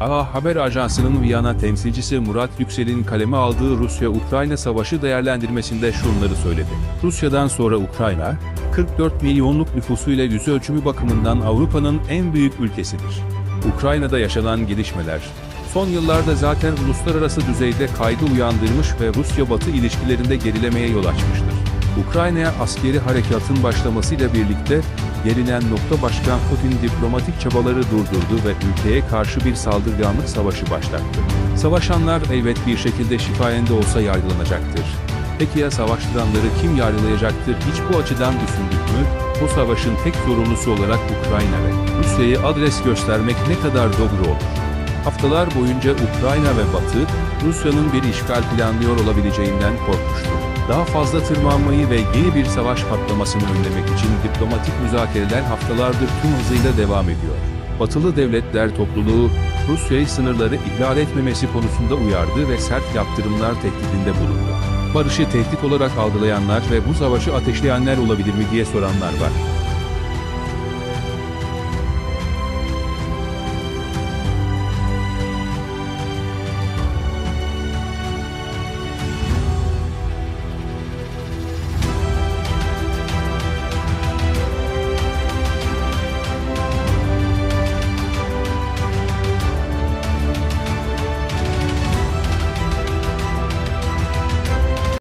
AA Haber Ajansı'nın Viyana temsilcisi Murat Yüksel'in kaleme aldığı Rusya-Ukrayna savaşı değerlendirmesinde şunları söyledi. Rusya'dan sonra Ukrayna, 44 milyonluk nüfusuyla yüz ölçümü bakımından Avrupa'nın en büyük ülkesidir. Ukrayna'da yaşanan gelişmeler, son yıllarda zaten uluslararası düzeyde kaygı uyandırmış ve Rusya-Batı ilişkilerinde gerilemeye yol açmıştır. Ukrayna'ya askeri harekatın başlamasıyla birlikte gelinen nokta Başkan Putin diplomatik çabaları durdurdu ve ülkeye karşı bir saldırganlık savaşı başlattı. Savaşanlar elbet bir şekilde şifayende olsa yargılanacaktır. Peki ya savaştıranları kim yargılayacaktır hiç bu açıdan düşündük mü? Bu savaşın tek sorumlusu olarak Ukrayna ve Rusya'yı adres göstermek ne kadar doğru olur? Haftalar boyunca Ukrayna ve Batı, Rusya'nın bir işgal planlıyor olabileceğinden korkmuştu. Daha fazla tırmanmayı ve yeni bir savaş patlamasını önlemek için diplomatik müzakereler haftalardır tüm hızıyla devam ediyor. Batılı devletler topluluğu, Rusya'yı sınırları ihlal etmemesi konusunda uyardı ve sert yaptırımlar tehdidinde bulundu. Barışı tehdit olarak algılayanlar ve bu savaşı ateşleyenler olabilir mi diye soranlar var.